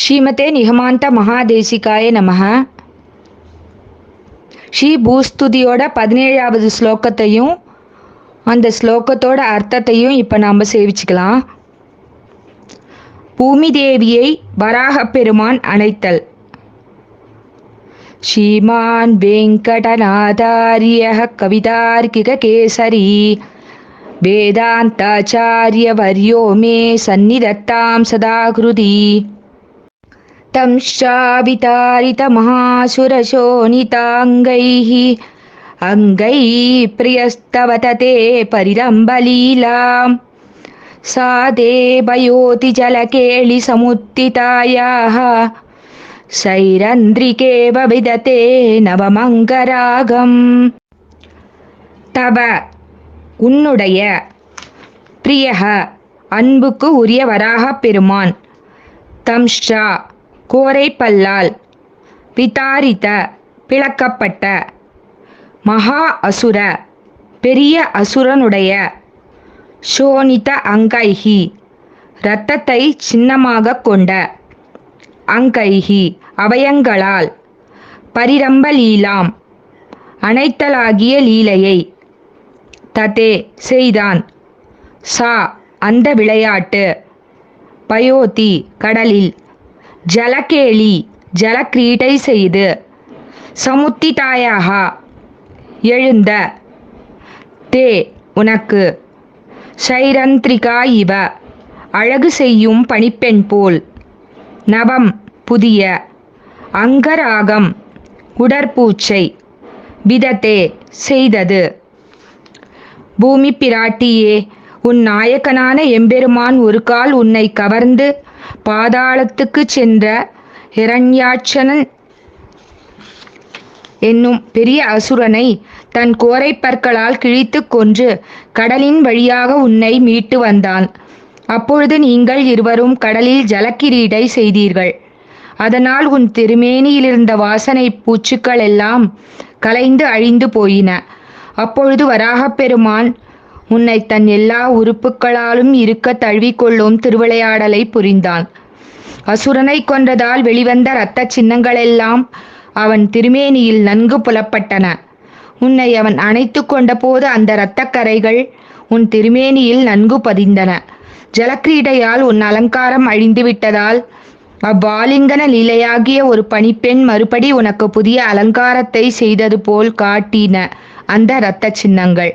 ஸ்ரீமதே நிகமாந்த மகாதேசிகாய நமக ஸ்ரீ பூஸ்துதியோட பதினேழாவது ஸ்லோகத்தையும் அந்த ஸ்லோகத்தோட அர்த்தத்தையும் இப்போ நாம் சேவிச்சுக்கலாம். பூமி தேவியை வராக பெருமான் அணைத்தல். ஸ்ரீமான் வெங்கடநாதாரிய கவிதார்க்கிக கேசரி. வேதாந்தாச்சாரிய வரியோ மே சந்நிதத்தாம் சதாகிருதி. तं श्रावितारितमहासुरशोणिताङ्गैः अङ्गैः प्रियस्तवतते परिरम्बलीलां सा देवयोति जलकेलिसमुत्थितायाः சைரந்திரிகேவ விதத்தே நவமங்கராகம் தவ உன்னுடைய பிரியக அன்புக்கு உரிய வராக பெருமான் தம்ஷ்டா கோரைப்பல்லால் விதாரித விதாரித்த பிளக்கப்பட்ட மகா அசுர பெரிய அசுரனுடைய சோனித அங்கைஹி இரத்தத்தை சின்னமாக கொண்ட அங்கைஹி அவயங்களால் பரிரம்ப லீலாம். அனைத்தலாகிய லீலையை ததே செய்தான். சா அந்த விளையாட்டு. பயோதி கடலில் ஜலகேளி ஜலக்கிரீடை செய்து சமுத்திதாயாக எழுந்த தே உனக்கு சைரந்திரிகா இவ அழகு செய்யும் பணிப்பெண் போல். நவம் புதிய அங்கராகம் உடற்பூச்சை விதத்தே செய்தது. பூமி பிராட்டியே உன் நாயக்கனான எம்பெருமான் ஒரு கால் உன்னை கவர்ந்து பாதாளத்துக்கு சென்ற ஹிரண்யாட்சனன் என்னும் பெரிய அசுரனை தன் கோரை பற்களால் கிழித்து கொன்று கடலின் வழியாக உன்னை மீட்டு வந்தான். அப்பொழுது நீங்கள் இருவரும் கடலில் ஜலக்கிரீடை செய்தீர்கள். அதனால் உன் திருமேனியிலிருந்த வாசனை பூச்சுக்கள் எல்லாம் கலைந்து அழிந்து போயின. அப்பொழுது வராகப் பெருமான் உன்னை தன் எல்லா உறுப்புகளாலும் இருக்க தழுவிக்கொள்ளும் திருவிளையாடலை புரிந்தான். அசுரனை கொன்றதால் வெளிவந்த இரத்த சின்னங்களெல்லாம் அவன் திருமேனியில் நன்கு புலப்பட்டன. உன்னை அவன் அணைத்து கொண்டபோது அந்த இரத்தக்கரைகள் உன் திருமேனியில் நன்கு பதிந்தன. ஜலக்கிரீடையால் உன் அலங்காரம் அழிந்து விட்டதால் அவ்வாலிங்கன லீலையாகிய ஒரு பணிப்பெண் மறுபடி உனக்கு புதிய அலங்காரத்தை செய்தது போல் காட்டின அந்த இரத்த சின்னங்கள்.